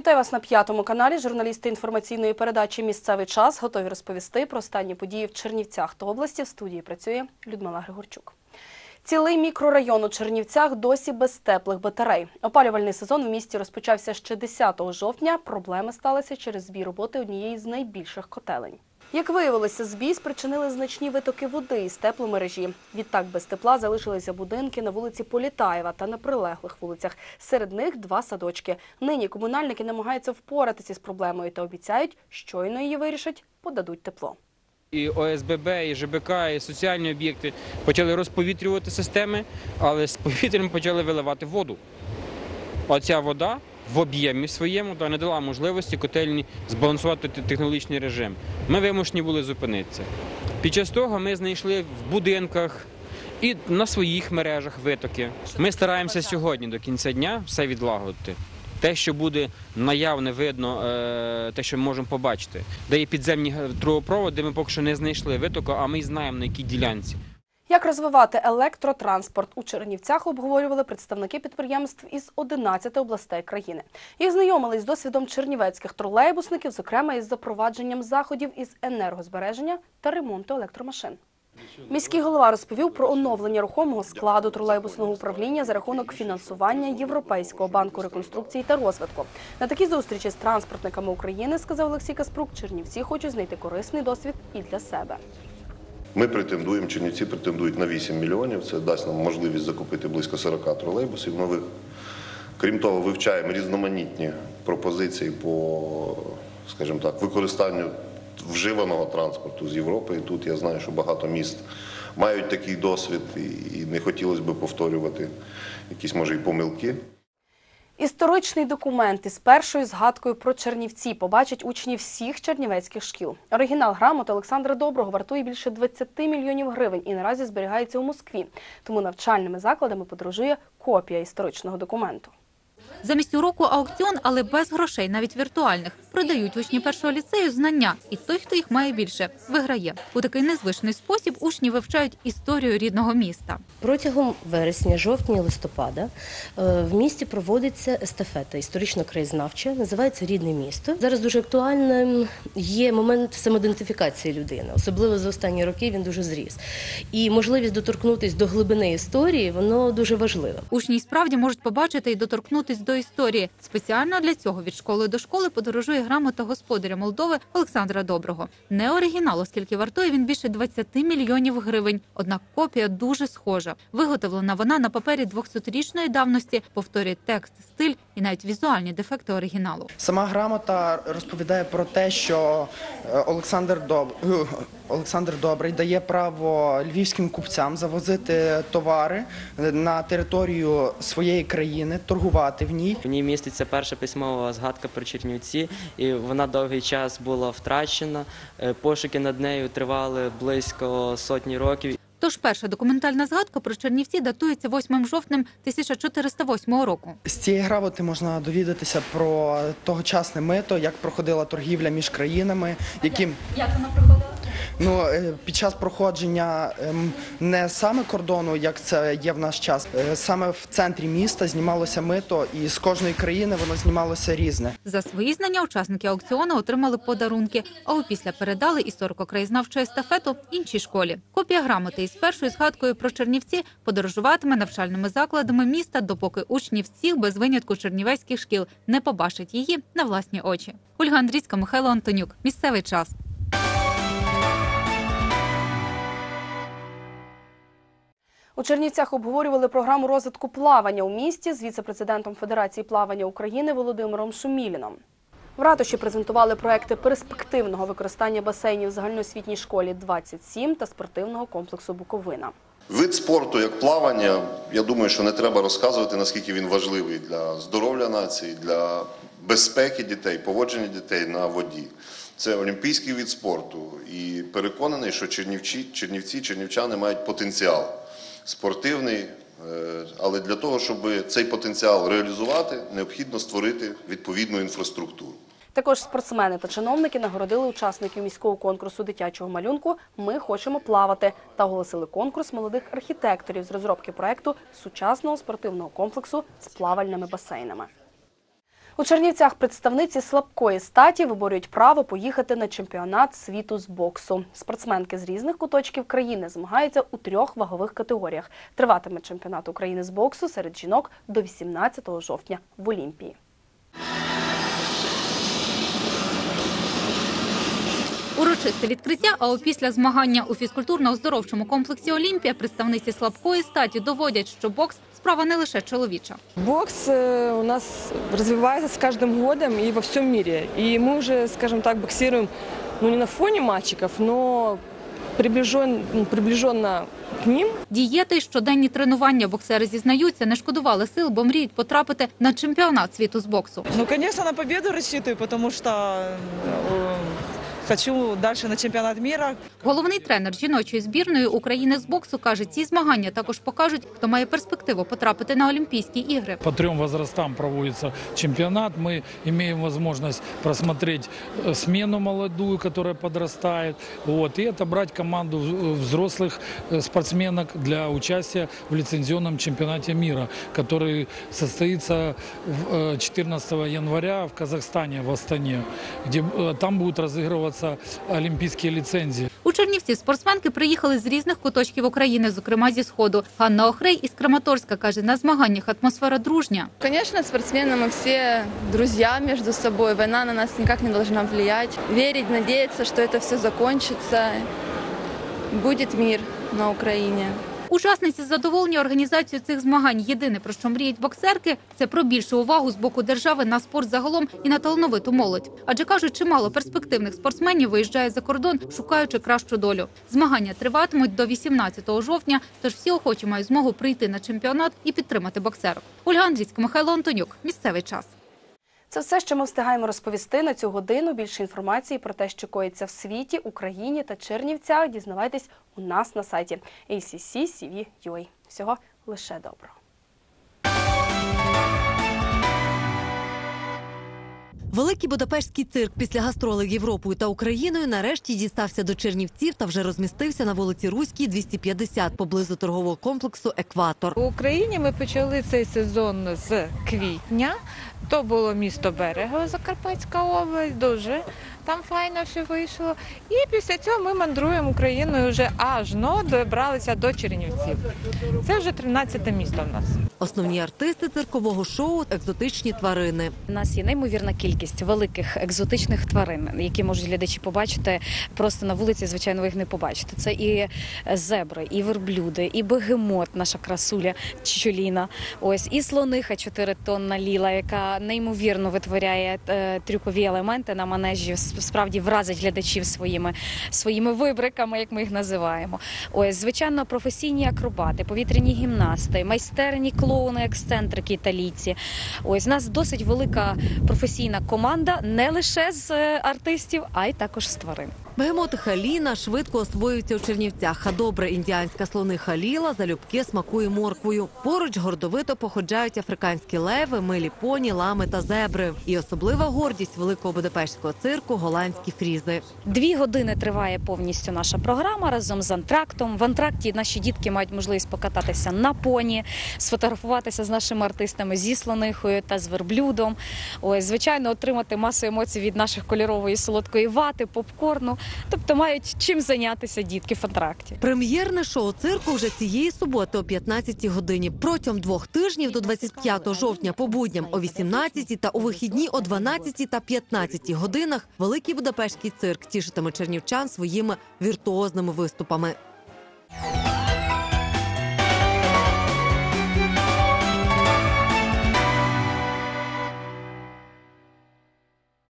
Вітаю вас на п'ятому каналі. Журналісти інформаційної передачі Місцевий час готові розповісти про останні події в Чернівцях та області. В студії працює Людмила Григорчук. Цілий мікрорайон у Чернівцях досі без теплих батарей. Опалювальний сезон в місті розпочався ще 10 жовтня. Проблеми сталися через збій роботи однієї з найбільших котелень. Як виявилося, збій спричинили значні витоки води із тепломережі. Відтак без тепла залишилися будинки на вулиці Політаєва та на прилеглих вулицях. Серед них два садочки. Нині комунальники намагаються впоратися з проблемою та обіцяють, щойно її вирішать, подадуть тепло. І ОСББ, і ЖБК, і соціальні об'єкти почали розповітрювати системи, але з повітрям почали виливати воду. Оця вода в об'ємі своєму та не дала можливості котельні збалансувати те- технологічний режим. Ми вимушені були зупинитися. Під час того ми знайшли в будинках і на своїх мережах витоки. Ми стараємося сьогодні до кінця дня все відлагодити. Те, що буде наявне, видно, е, те, що ми можемо побачити. Де є підземні трубопроводи, ми поки що не знайшли витоку, а ми знаємо на якій ділянці. Як розвивати електротранспорт у Чернівцях обговорювали представники підприємств із 11 областей країни. Їх знайомились з досвідом чернівецьких тролейбусників, зокрема із запровадженням заходів із енергозбереження та ремонту електромашин. Міський голова розповів про оновлення рухомого складу тролейбусного управління за рахунок фінансування Європейського банку реконструкції та розвитку. На такій зустрічі з транспортниками України, сказав Олексій Каспрук, Чернівці хочуть знайти корисний досвід і для себе. Ми претендуємо, Чернівці претендують на 8 мільйонів. Це дасть нам можливість закупити близько 40 тролейбусів нових. Крім того, вивчаємо різноманітні пропозиції по, скажімо так, використанню вживаного транспорту з Європи. І тут я знаю, що багато міст мають такий досвід, і- не хотілося б повторювати якісь, може, і помилки. Історичний документ із першою згадкою про Чернівці побачать учні всіх чернівецьких шкіл. Оригінал грамот Олександра Доброго вартує більше 20 мільйонів гривень і наразі зберігається у Москві. Тому навчальними закладами подорожує копія історичного документу. Замість уроку аукціон, але без грошей, навіть віртуальних, продають учні першого ліцею знання, і той, хто їх має більше, виграє. У такий незвичний спосіб учні вивчають історію рідного міста. Протягом вересня, жовтня, листопада е, в місті проводиться естафета історично-краєзнавча, називається Рідне місто. Зараз дуже актуальним є момент самоідентифікації людини, особливо за останні роки він дуже зріс. І можливість доторкнутися до глибини історії, воно дуже важливе. Учні справді можуть побачити і доторкнутись до історії. Спеціально для цього від школи до школи подорожує грамота господаря Молдови Олександра Доброго. Не оригінал, оскільки вартує він більше 20 мільйонів гривень. Однак копія дуже схожа. Виготовлена вона на папері 200-річної давності, повторює текст, стиль і навіть візуальні дефекти оригіналу. Сама грамота розповідає про те, що е, Олександр Доб... Олександр Добрий дає право львівським купцям завозити товари на територію своєї країни, торгувати в ній. В ній міститься перша письмова згадка про Чернівці, і вона довгий час була втрачена. Е, Пошуки над нею тривали близько сотні років. Тож перша документальна згадка про Чернівці датується 8 жовтня 1408 року. З цієї грамоти можна довідатися про тогочасне мито, як проходила торгівля між країнами, яким Як вона проходила? Ну, е, під час проходження ем, не саме кордону, як це є в наш час, е, саме в центрі міста знімалося мито, і з кожної країни воно знімалося різне. За свої знання учасники аукціону отримали подарунки, а опісля передали історико-краєзнавчу естафету іншій школі. Копія грамоти із першою згадкою про Чернівці подорожуватиме навчальними закладами міста, допоки учні всіх без винятку чернівецьких шкіл не побачать її на власні очі. Ольга Андрійська, Михайло Антонюк. Місцевий час. У Чернівцях обговорювали програму розвитку плавання у місті з віце-президентом Федерації плавання України Володимиром Шуміліном. В ратуші презентували проекти перспективного використання басейнів в загальноосвітній школі 27 та спортивного комплексу Буковина. Вид спорту, як плавання, я думаю, що не треба розказувати, наскільки він важливий для здоров'я нації, для безпеки дітей, поводження дітей на воді. Це олімпійський вид спорту. І переконаний, що чернівці, чернівці чернівчани мають потенціал спортивний. е, Але для того, щоб цей потенціал реалізувати, необхідно створити відповідну інфраструктуру. Також спортсмени та чиновники нагородили учасників міського конкурсу дитячого малюнку Ми хочемо плавати та оголосили конкурс молодих архітекторів з розробки проекту сучасного спортивного комплексу з плавальними басейнами. У Чернівцях представниці слабкої статі виборюють право поїхати на чемпіонат світу з боксу. Спортсменки з різних куточків країни змагаються у трьох вагових категоріях. Триватиме чемпіонат України з боксу серед жінок до 18 жовтня в Олімпії. Урочисте відкриття, а опісля змагання у фізкультурно-оздоровчому комплексі Олімпія представниці слабкої статі доводять, що бокс справа не лише чоловіча. Бокс э, у нас развивается с каждым годом и во всем мире. И мы уже, скажем так, боксируем, ну не на фоне мальчиков, но приближен, ну, приближенно к ним. Дієти й щоденні тренування боксери зізнаються, не шкодували сил, бо мріють потрапити на чемпіонат світу з боксу. Ну, конечно, на победу рассчитываю, потому что э, хочу дальше на чемпионат мира. Головний тренер жіночої збірної України з боксу каже, ці змагання також покажуть, хто має перспективу потрапити на Олімпійські ігри. По трем возрастам проводится чемпионат. Мы имеем возможность просмотреть э, смену молодую, которая подрастает, вот, и отобрать команду э, взрослых э, спортсменок для участия в лицензионном чемпионате мира, который состоится в, э, 14 января в Казахстане, в Астане, где э, там будут разыгрываться олимпийские лицензии. У Чернівці спортсменки приїхали з різних куточків України, зокрема зі сходу. Ганна Охрей із Краматорська каже, на змаганнях атмосфера дружня. Конечно, спортсмены мы все друзья между собой. Война на нас никак не должна влиять. Верить, надеяться, что это все закончится. Будет мир на Украине. Учасниці задоволені організацією цих змагань. Єдине про що мріють боксерки, це про більшу увагу з боку держави на спорт загалом і на талановиту молодь. Адже кажуть, чимало перспективних спортсменів виїжджає за кордон, шукаючи кращу долю. Змагання триватимуть до 18 жовтня, тож всі охочі мають змогу прийти на чемпіонат і підтримати боксерок. Ольга Андрійська, Михайло Антонюк. Місцевий час. Це все, що ми встигаємо розповісти на цю годину. Більше інформації про те, що коїться в світі, Україні та Чернівцях, дізнавайтесь у нас на сайті ACC.CV.ua. Всього лише доброго. Великий Будапештський цирк після гастролей Європою та Україною нарешті дістався до Чернівців та вже розмістився на вулиці Руській, 250, поблизу торгового комплексу Екватор. У Україні ми почали цей сезон з квітня. То було місто Берегово, Закарпатська область, дуже там файно все вийшло. І після цього ми мандруємо Україною вже аж но добралися до Чернівців. Це вже 13 місто в нас. Основні артисти циркового шоу екзотичні тварини. У нас є неймовірна кількість великих екзотичних тварин, які можуть глядачі побачити просто на вулиці. Звичайно, ви їх не побачите. Це і зебри, і верблюди, і бегемот, наша красуля Чичоліна. Ось і слониха 4 тонна ліла, яка неймовірно витворяє е, трюкові елементи на манежі. Справді вразить глядачів своїми своїми вибриками, як ми їх називаємо. Ось звичайно, професійні акробати, повітряні гімнасти, майстерні клоуни, ексцентрики італійці. Ось у нас досить велика професійна команда, не лише з е, артистів, а й також з тварин. Бегемоти Халіна швидко освоюються у Чернівцях, а добра індіанська слониха Ліла залюбки смакує морквою. Поруч гордовито походжають африканські леви, милі поні, лами та зебри. І особлива гордість великого будапештського цирку голландські фрізи. Дві години триває повністю наша програма разом з антрактом. В антракті наші дітки мають можливість покататися на поні, сфотографуватися з нашими артистами зі слонихою та з верблюдом. Ось, звичайно, отримати масу емоцій від наших кольорової солодкої вати, попкорну. Тобто мають чим зайнятися дітки в антракті. Прем'єрне шоу цирку вже цієї суботи о 15 годині. Протягом двох тижнів до 25 жовтня по будням о 18 та у вихідні о 12 та 15 годинах Великий Будапештський цирк тішитиме чернівчан своїми віртуозними виступами.